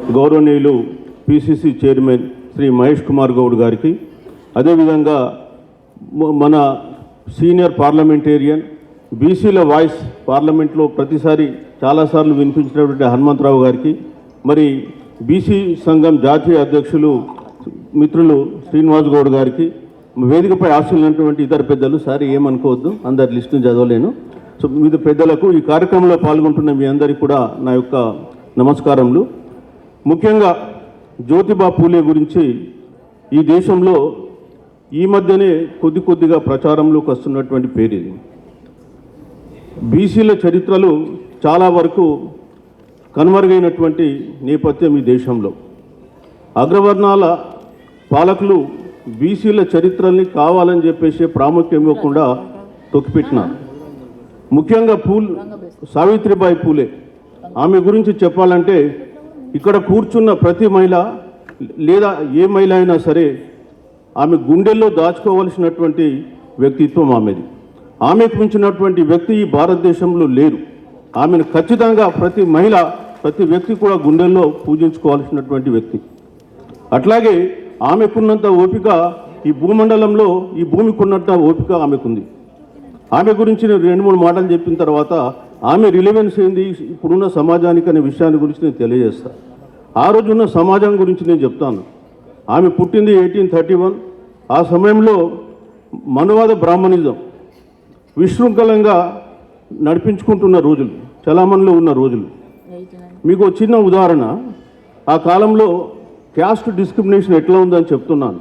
గౌరవనీయులు PCC chairman Shri Mahesh Kumar Goud గారికి అదేవిధంగా మన సీనియర్ పార్లమెంటేరియన్ బీసీల వాయిస్ పార్లమెంట్లో ప్రతిసారి చాలాసార్లు వినిపించినటువంటి హనుమంతరావు గారికి మరి బీసీ సంఘం జాతీయ అధ్యక్షులు మిత్రులు శ్రీనివాస్ గౌడ్ గారికి వేదికపై ఆశలున్నటువంటి ఇతర పెద్దలు సార్ ఏమనుకోవద్దు అందరి లిస్టును చదవలేను. సో వివిధ పెద్దలకు ఈ కార్యక్రమంలో పాల్గొంటున్న మీ అందరికీ కూడా నా యొక్క నమస్కారములు. ముఖ్యంగా జ్యోతిబా పూలే గురించి ఈ దేశంలో ఈ మధ్యనే కొద్ది కొద్దిగా ప్రచారంలోకి వస్తున్నటువంటి పేరు ఇది. బీసీల చరిత్రలు చాలా వరకు కనుమరుగైనటువంటి నేపథ్యం ఈ దేశంలో. అగ్రవర్ణాల పాలకులు బీసీల చరిత్రల్ని కావాలని చెప్పేసి ప్రాముఖ్యం ఇవ్వకుండా తొక్కిపెట్టినారు ముఖ్యంగా పూల్ సావిత్రిబాయి పూలే. ఆమె గురించి చెప్పాలంటే ఇక్కడ కూర్చున్న ప్రతి మహిళ లేదా ఏ మహిళ అయినా సరే ఆమె గుండెల్లో దాచుకోవలసినటువంటి వ్యక్తిత్వం ఆమెది. ఆమెకు మించినటువంటి వ్యక్తి ఈ భారతదేశంలో లేరు. ఆమెను ఖచ్చితంగా ప్రతి మహిళ ప్రతి వ్యక్తి కూడా గుండెల్లో పూజించుకోవాల్సినటువంటి వ్యక్తి. అట్లాగే ఆమెకున్నంత ఓపిక ఈ భూమండలంలో ఈ భూమికి ఉన్నంత ఓపిక ఆమెకుంది. ఆమె గురించి నేను రెండు మూడు మాటలు చెప్పిన తర్వాత ఆమె రిలవెన్స్ ఏంది? ఇప్పుడున్న సమాజానికి అనే విషయాన్ని గురించి నేను తెలియజేస్తాను ఆ రోజు ఉన్న సమాజం గురించి నేను చెప్తాను. ఆమె పుట్టింది ఎయిటీన్ థర్టీ వన్ ఆ సమయంలో మనువాద బ్రాహ్మణిజం విశృంఖలంగా నడిపించుకుంటున్న రోజులు చలామణిలో ఉన్న రోజులు. మీకు చిన్న ఉదాహరణ ఆ కాలంలో క్యాస్ట్ డిస్క్రిమినేషన్ ఎట్లా ఉందని చెప్తున్నాను.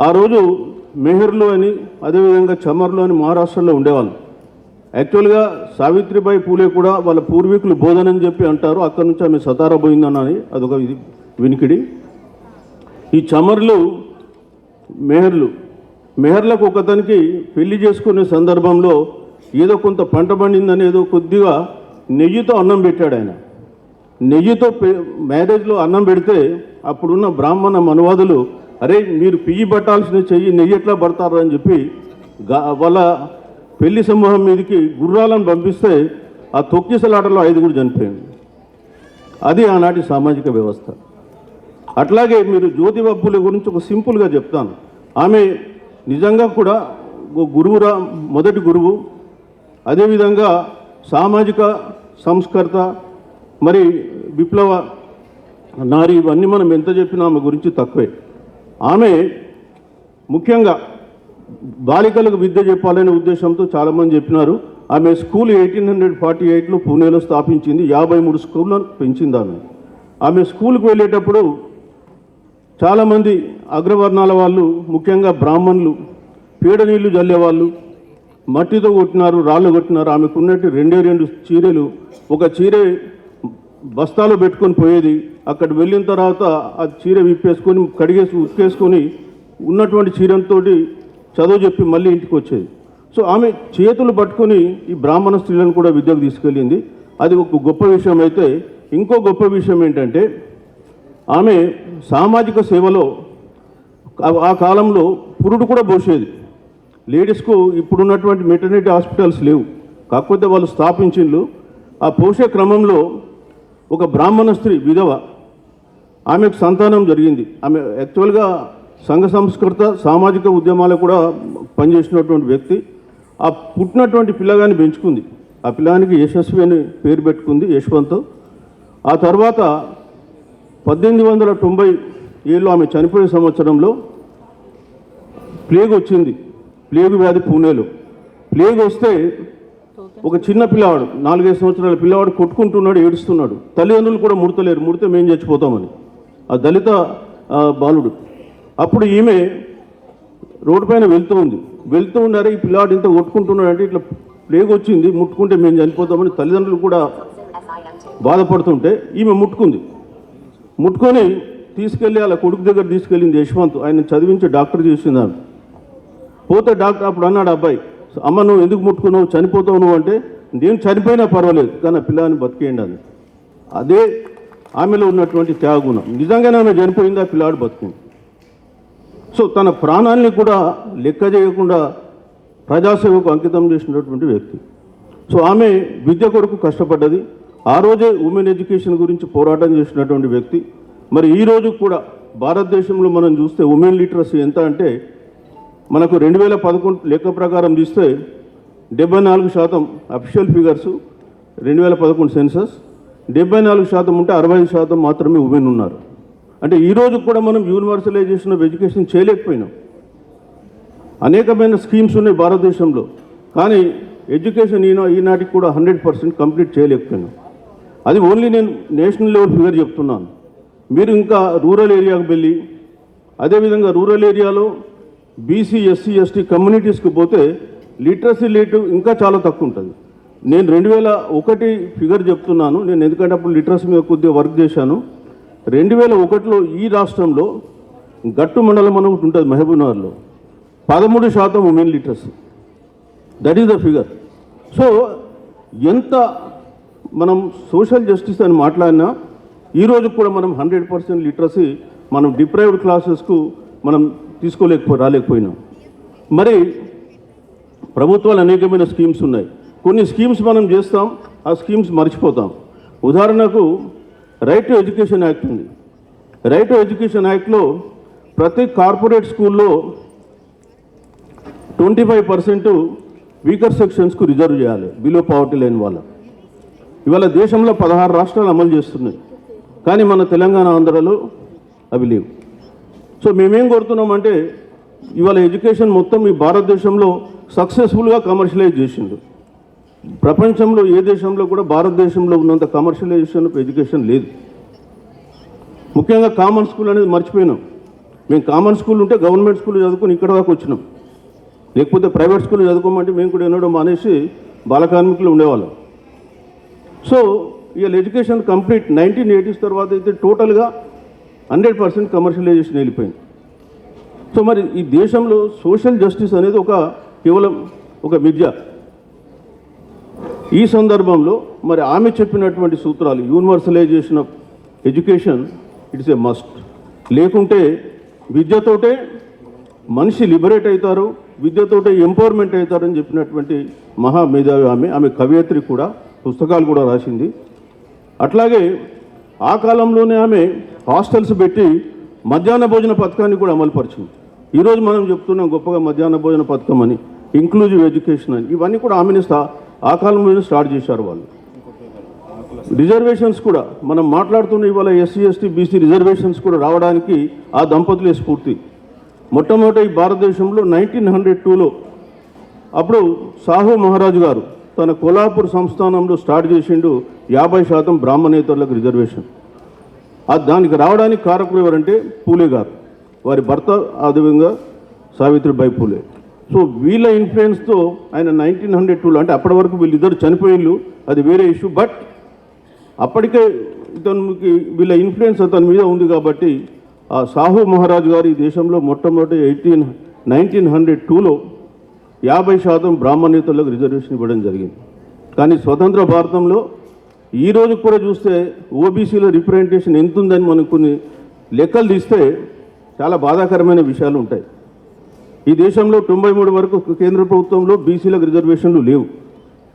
ఆ రోజు మెహర్లో అని అదేవిధంగా చమర్లో అని మహారాష్ట్రలో ఉండేవాళ్ళు. యాక్చువల్గా సావిత్రిబాయి పూలే కూడా వాళ్ళ పూర్వీకులు బోధన అని చెప్పి అంటారు. అక్కడి నుంచి ఆమె సతారా పోయిందన్నది అదొక ఇది వినికిడి. ఈ చమర్లు మెహర్లు మెహర్లకు ఒకతనికి పెళ్ళి చేసుకునే సందర్భంలో ఏదో కొంత పంట పండిందని ఏదో కొద్దిగా నెయ్యితో అన్నం పెట్టాడు ఆయన. నెయ్యితో పె- మ్యారేజ్లో అన్నం పెడితే అప్పుడున్న బ్రాహ్మణ మనువాదులు అరే మీరు పియ్యి పట్టాల్సిన చెయ్యి నెయ్యి ఎట్లా పడతారు? అని చెప్పి గా- వాళ్ళ పెళ్ళి సమూహం మీదకి గుర్రాలను పంపిస్తే ఆ తొక్కిసలాటలో ఐదుగురు చనిపోయింది. అది ఆనాటి సామాజిక వ్యవస్థ. అట్లాగే మీరు జ్యోతి బబ్బుల గురించి ఒక సింపుల్గా చెప్తాను. ఆమె నిజంగా కూడా గురువురా మొదటి గురువు. అదేవిధంగా సామాజిక సంస్కర్త మరి విప్లవ నారి ఇవన్నీ మనం ఎంత చెప్పినా ఆమె గురించి తక్కువే. ఆమె ముఖ్యంగా బాలికలకు విద్య చెప్పాలనే ఉద్దేశంతో చాలామంది చెప్పినారు. ఆమె స్కూల్ ఎయిటీన్ హండ్రెడ్ ఫార్టీ ఎయిట్లో పూణేలో స్థాపించింది. యాభై మూడు స్కూళ్ళను పెంచింది ఆమె. ఆమె స్కూల్కి వెళ్ళేటప్పుడు చాలామంది అగ్రవర్ణాల వాళ్ళు ముఖ్యంగా బ్రాహ్మణులు పీడ నీళ్ళు జల్లేవాళ్ళు మట్టితో కొట్టినారు రాళ్ళు కొట్టినారు. ఆమెకు ఉన్నట్టు రెండే రెండు చీరలు ఒక చీర బస్తాలో పెట్టుకొని పోయేది. అక్కడ వెళ్ళిన తర్వాత ఆ చీర విప్పేసుకొని కడిగేసి ఉతికేసుకొని ఉన్నటువంటి చీరంతో చదువు చెప్పి మళ్ళీ ఇంటికి వచ్చేది. సో ఆమె చేతులు పట్టుకొని ఈ బ్రాహ్మణ స్త్రీలను కూడా విద్యకు తీసుకెళ్ళింది. అది ఒక గొప్ప విషయం అయితే. ఇంకో గొప్ప విషయం ఏంటంటే ఆమె సామాజిక సేవలో ఆ- కాలంలో పురుడు కూడా పోసేది. లేడీస్కు ఇప్పుడున్నటువంటి మెటర్నిటీ హాస్పిటల్స్ లేవు. కాకపోతే వాళ్ళు స్థాపించిండ్రు. ఆ పోసే క్రమంలో ఒక బ్రాహ్మణ స్త్రీ విధవ ఆమెకు సంతానం జరిగింది. ఆమె యాక్చువల్గా సంఘ సంస్కృత సామాజిక ఉద్యమాలు కూడా పనిచేసినటువంటి వ్యక్తి ఆ పుట్టినటువంటి పిల్లగాన్ని పెంచుకుంది. ఆ పిల్లగానికి యశస్వి అని పేరు పెట్టుకుంది యశ్వంత్. ఆ తర్వాత పద్దెనిమిది వందల తొంభై ఏళ్ళు ఆమె చనిపోయే సంవత్సరంలో ప్లేగ్ వచ్చింది ప్లేగ్ వ్యాధి పూణేలో. ప్లేగ్ వస్తే ఒక చిన్న పిల్లవాడు నాలుగైదు సంవత్సరాల పిల్లవాడు కొట్టుకుంటున్నాడు ఏడుస్తున్నాడు. తల్లిదండ్రులు కూడా ముడతలేరు ముడితే మేము చచ్చిపోతామని. ఆ దళిత బాలుడు. అప్పుడు ఈమె రోడ్డు పైన వెళ్తూ ఉంది. వెళ్తూ ఉన్నారే ఈ పిల్లాడు ఇంత కొట్టుకుంటున్నాడు అంటే ఇట్లా ప్లేగ్ వచ్చింది ముట్టుకుంటే మేము చనిపోతామని తల్లిదండ్రులు కూడా బాధపడుతుంటే ఈమె ముట్టుకుంది. ముట్టుకొని తీసుకెళ్ళి అలా కొడుకు దగ్గర తీసుకెళ్ళింది యశ్వంత్ ఆయన చదివించి డాక్టర్ చేసింది ఆమె. పోతే డాక్టర్ అప్పుడు అన్నాడు అబ్బాయి అమ్మ నువ్వు ఎందుకు ముట్టుకున్నావు? చనిపోతావు నువ్వు అంటే నేను చనిపోయినా పర్వాలేదు కానీ ఆ పిల్లాన్ని బతికేయండి అది అదే ఆమెలో ఉన్నటువంటి త్యాగుణం నిజంగానే ఆమె చనిపోయింది ఆ పిల్లాడు బతుకుంది. సో తన ప్రాణాల్ని కూడా లెక్క చేయకుండా ప్రజాసేవకు అంకితం చేసినటువంటి వ్యక్తి. సో ఆమె విద్య కొరకు కష్టపడ్డది. ఆ రోజే ఉమెన్ ఎడ్యుకేషన్ గురించి పోరాటం చేసినటువంటి వ్యక్తి. మరి ఈ రోజు కూడా భారతదేశంలో మనం చూస్తే ఉమెన్ లిటరసీ ఎంత అంటే మనకు రెండు వేల పదకొండు లెక్క ప్రకారం చూస్తే డెబ్బై నాలుగు శాతం అఫిషియల్ ఫిగర్స్ రెండు వేల పదకొండు సెన్సస్ డెబ్బై నాలుగు శాతం ఉంటే అరవై ఐదు శాతం మాత్రమే ఉమెన్ ఉన్నారు. అంటే ఈరోజు కూడా మనం యూనివర్సలైజేషన్ ఆఫ్ ఎడ్యుకేషన్ చేయలేకపోయినాం. అనేకమైన స్కీమ్స్ ఉన్నాయి భారతదేశంలో. కానీ ఎడ్యుకేషన్ ఈనా ఈనాటికి కూడా హండ్రెడ్ పర్సెంట్ కంప్లీట్ చేయలేకపోయినాం. అది ఓన్లీ నేను నేషనల్ లెవెల్ ఫిగర్ చెప్తున్నాను. మీరు ఇంకా రూరల్ ఏరియాకు వెళ్ళి అదేవిధంగా రూరల్ ఏరియాలో బీసీ ఎస్సీ ఎస్టీ కమ్యూనిటీస్కి పోతే లిటరసీ రేటు ఇంకా చాలా తక్కువ ఉంటుంది. నేను రెండు వేల ఒకటి ఫిగర్ చెప్తున్నాను. నేను ఎందుకంటే అప్పుడు లిటరసీ మీద కొద్దిగా వర్క్ చేశాను. రెండు వేల ఒకటిలో ఈ రాష్ట్రంలో గట్టు మండలం అని ఒకటి ఉంటుంది మహబూబ్నగర్లో. పదమూడు శాతం women literates that is the figure so ఎంత మనం సోషల్ జస్టిస్ అని మాట్లాడినా ఈరోజు కూడా మనం హండ్రెడ్ పర్సెంట్ లిటరసీ మనం డిప్రైవ్డ్ క్లాసెస్కు మనం తీసుకోలేకపో రాలేకపోయినాం. మరి ప్రభుత్వాలు అనేకమైన స్కీమ్స్ ఉన్నాయి. కొన్ని స్కీమ్స్ మనం చేస్తాం ఆ స్కీమ్స్ మర్చిపోతాం. ఉదాహరణకు రైట్ టు ఎడ్యుకేషన్ యాక్ట్ ఉంది. రైట్ టు ఎడ్యుకేషన్ యాక్ట్లో ప్రతి కార్పొరేట్ స్కూల్లో ట్వంటీ ఫైవ్ పర్సెంట్ వీకర్ సెక్షన్స్కు రిజర్వ్ చేయాలి. బిలో పావర్టీ లైన్ వాళ్ళ. ఇవాళ దేశంలో పదహారు రాష్ట్రాలు అమలు చేస్తున్నాయి. కానీ మన తెలంగాణ ఆంధ్రలో అవి లేవు. సో మేమేం కోరుతున్నామంటే ఇవాళ ఎడ్యుకేషన్ మొత్తం ఈ భారతదేశంలో సక్సెస్ఫుల్గా కమర్షియలైజ్ చేసిండు ప్రపంచంలో ఏ దేశంలో కూడా భారతదేశంలో ఉన్నంత కమర్షియలైజేషన్ ఆఫ్ ఎడ్యుకేషన్ లేదు. ముఖ్యంగా కామన్ స్కూల్ అనేది మర్చిపోయినాం. మేము కామన్ స్కూల్ ఉంటే గవర్నమెంట్ స్కూల్ చదువుకుని ఇక్కడ దాకా వచ్చినాం. లేకపోతే ప్రైవేట్ స్కూల్ చదువుకోమంటే మేము కూడా ఎన్నడో మానేసి బాలకార్మికులు ఉండేవాళ్ళం. సో ఇవాళ ఎడ్యుకేషన్ కంప్లీట్ నైన్టీన్ ఎయిటీస్ తర్వాత అయితే టోటల్గా హండ్రెడ్ పర్సెంట్ కమర్షియలైజేషన్ వెళ్ళిపోయింది. సో మరి ఈ దేశంలో సోషల్ జస్టిస్ అనేది ఒక కేవలం ఒక విద్య. ఈ సందర్భంలో మరి ఆమె చెప్పినటువంటి సూత్రాలు universalisation of education it's a must లేకుంటే విద్యతోటే మనిషి లిబరేట్ అవుతారు విద్యతోటే ఎంపవర్మెంట్ అవుతారని చెప్పినటువంటి మహా మేధావి ఆమె ఆమె కవయిత్రి కూడా పుస్తకాలు కూడా రాసింది. అట్లాగే ఆ కాలంలోనే ఆమె హాస్టల్స్ పెట్టి మధ్యాహ్న భోజన పథకాన్ని కూడా అమలుపరిచింది. ఈరోజు మనం చెప్తున్నాం గొప్పగా మధ్యాహ్న భోజన పథకం అని ఇంక్లూజివ్ ఎడ్యుకేషన్ అని. ఇవన్నీ కూడా ఆమెను ఆ కాలంలోనే స్టార్ట్ చేశారు వాళ్ళు. రిజర్వేషన్స్ కూడా మనం మాట్లాడుతున్న ఇవాళ ఎస్సీ ఎస్టీ బీసీ రిజర్వేషన్స్ కూడా రావడానికి ఆ దంపతులే స్ఫూర్తి. మొట్టమొదటి ఈ భారతదేశంలో నైన్టీన్ హండ్రెడ్ టూలో అప్పుడు సాహు మహారాజు గారు తన కొల్హాపూర్ సంస్థానంలో స్టార్ట్ చేసిండు యాభై శాతం బ్రాహ్మణేతరులకు రిజర్వేషన్. ఆ దానికి రావడానికి కారకులు ఎవరంటే పూలే గారు. వారి భర్త అదేవిధంగా సావిత్రిబాయి పూలే. సో వీళ్ళ ఇన్ఫ్లుయెన్స్తో ఆయన నైన్టీన్ హండ్రెడ్ టూలో అంటే అప్పటి వరకు వీళ్ళిద్దరు చనిపోయిళ్ళు అది వేరే ఇష్యూ బట్ అప్పటికే ఇతనికి వీళ్ళ ఇన్ఫ్లుయెన్స్ అతని మీద ఉంది కాబట్టి ఆ సాహు మహారాజు గారు ఈ దేశంలో మొట్టమొదటి ఎయిటీన్ నైన్టీన్ హండ్రెడ్ టూలో యాభై శాతం బ్రాహ్మణేతరులకు రిజర్వేషన్ ఇవ్వడం జరిగింది. కానీ స్వతంత్ర భారతంలో ఈ రోజు కూడా చూస్తే ఓబీసీలో రిప్రజెంటేషన్ ఎంత ఉందని మనకు కొన్ని లెక్కలు తీస్తే చాలా బాధాకరమైన విషయాలు ఉంటాయి. ఈ దేశంలో తొంభై మూడు వరకు కేంద్ర ప్రభుత్వంలో బీసీలకు రిజర్వేషన్లు లేవు.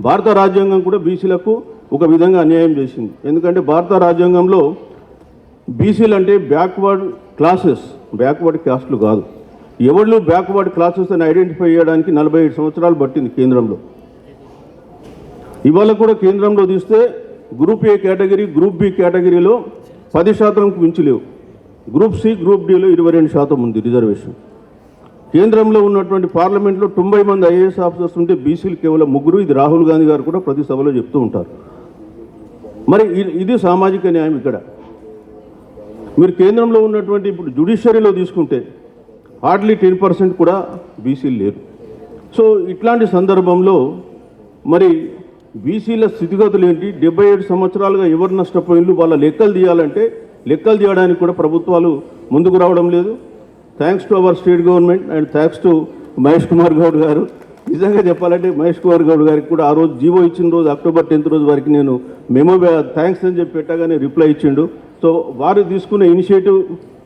భారత రాజ్యాంగం కూడా బీసీలకు ఒక విధంగా అన్యాయం చేసింది. ఎందుకంటే భారత రాజ్యాంగంలో బీసీలు అంటే బ్యాక్వర్డ్ క్లాసెస్ బ్యాక్వర్డ్ క్లాస్లు కాదు. ఎవళ్ళు బ్యాక్వర్డ్ క్లాసెస్ అని ఐడెంటిఫై చేయడానికి నలభై ఐదు సంవత్సరాలు పట్టింది కేంద్రంలో. ఇవాళ కూడా కేంద్రంలో తీస్తే group A category group B కేటగిరీలో పది శాతంకు మించి లేవు. గ్రూప్ సి గ్రూప్ డిలో ఇరవై రెండు శాతం ఉంది రిజర్వేషన్. కేంద్రంలో ఉన్నటువంటి పార్లమెంట్లో తొంభై మంది ఐఏఎస్ ఆఫీసర్స్ ఉంటే బీసీలు కేవలం ముగ్గురు ఇది రాహుల్ గాంధీ గారు కూడా ప్రతి సభలో చెప్తూ ఉంటారు. మరి ఇది సామాజిక న్యాయం ఇక్కడ. మీరు కేంద్రంలో ఉన్నటువంటి ఇప్పుడు జుడిషియరీలో తీసుకుంటే హార్డ్లీ టెన్ పర్సెంట్ కూడా బీసీలు లేరు. సో ఇట్లాంటి సందర్భంలో మరి బీసీల స్థితిగతులు ఏంటి? డెబ్బై ఏడు సంవత్సరాలుగా ఎవరు నష్టపోయిన వాళ్ళ లెక్కలు తీయాలంటే లెక్కలు తీయడానికి కూడా ప్రభుత్వాలు ముందుకు రావడం లేదు. Thanks to our state government and thanks to Mahesh Kumar Goud garu. నిజంగా చెప్పాలంటే మహేష్ కుమార్ గౌడ్ గారికి కూడా ఆ రోజు జీవో ఇచ్చిన రోజు అక్టోబర్ టెన్త్ రోజు వరకు నేను మెమో థ్యాంక్స్ అని చెప్పి పెట్టగానే రిప్లై ఇచ్చిండు. సో వారు తీసుకున్న ఇనిషియేటివ్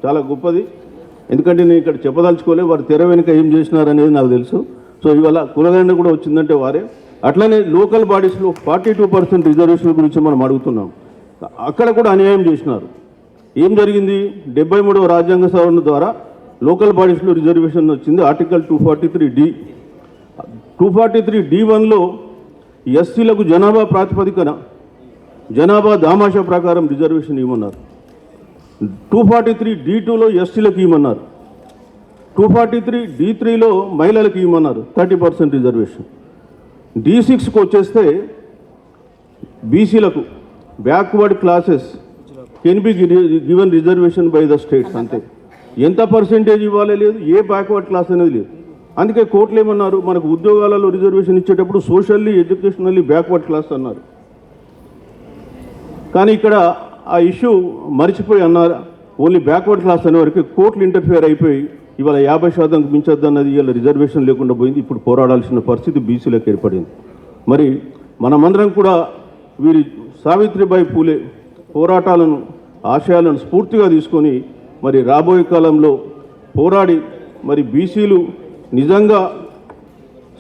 చాలా గొప్పది. ఎందుకంటే నేను ఇక్కడ చెప్పదలుచుకోలే వారు తెర వెనుక ఏం చేసినారనేది నాకు తెలుసు. సో ఇవాళ కులగండ కూడా వచ్చిందంటే వారే. అట్లనే లోకల్ బాడీస్లో ఫార్టీ టూ పర్సెంట్ రిజర్వేషన్ గురించి మనం అడుగుతున్నాం. అక్కడ కూడా అన్యాయం చేసినారు. ఏం జరిగింది? డెబ్బై మూడవ రాజ్యాంగ సవరణ ద్వారా లోకల్ బాడీస్లో రిజర్వేషన్ వచ్చింది article two forty three D two forty three D వన్లో ఎస్సీలకు జనాభా ప్రాతిపదికన జనాభా దామాషా ప్రకారం రిజర్వేషన్ ఇవ్వమన్నారు. టూ ఫార్టీ త్రీ డి టూలో ఎస్టీలకు ఇవ్వమన్నారు. టూ ఫార్టీ త్రీ డి త్రీలో మహిళలకు ఇవ్వమన్నారు థర్టీ పర్సెంట్ రిజర్వేషన్. డి సిక్స్కి వచ్చేస్తే బీసీలకు backward classes can be given reservation by the states అంతే. ఎంత పర్సెంటేజ్ ఇవ్వాలి లేదు ఏ బ్యాక్వర్డ్ క్లాస్ అనేది లేదు. అందుకే కోర్టులు ఏమన్నారు మనకు ఉద్యోగాలలో రిజర్వేషన్ ఇచ్చేటప్పుడు సోషల్లీ ఎడ్యుకేషనల్లీ బ్యాక్వర్డ్ క్లాస్ అన్నారు. కానీ ఇక్కడ ఆ ఇష్యూ మర్చిపోయి అన్నారు ఓన్లీ బ్యాక్వర్డ్ క్లాస్ అనే వరకు కోర్టులు ఇంటర్ఫియర్ అయిపోయి ఇవాళ యాభై శాతం మించొద్దు అన్నది ఇవాళ రిజర్వేషన్ లేకుండా పోయింది ఇప్పుడు పోరాడాల్సిన పరిస్థితి బీసీలకు ఏర్పడింది. మరి మనమందరం కూడా వీరి సావిత్రిబాయి పూలే పోరాటాలను ఆశయాలను స్ఫూర్తిగా తీసుకొని మరి రాబోయే కాలంలో పోరాడి మరి బీసీలు నిజంగా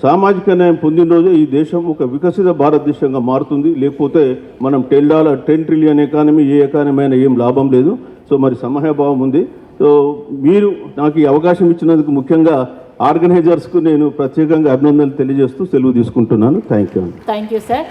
సామాజిక న్యాయం పొందిన రోజే ఈ దేశం ఒక వికసిత భారతదేశంగా మారుతుంది. లేకపోతే మనం ten dollar ten trillion economy ఏ ఎకానమీ అయినా ఏం లాభం లేదు. సో మరి సమయభావం ఉంది. సో మీరు నాకు ఈ అవకాశం ఇచ్చినందుకు ముఖ్యంగా ఆర్గనైజర్స్కు నేను ప్రత్యేకంగా అభినందనలు తెలియజేస్తూ సెలవు తీసుకుంటున్నాను. Thank you thank you sir.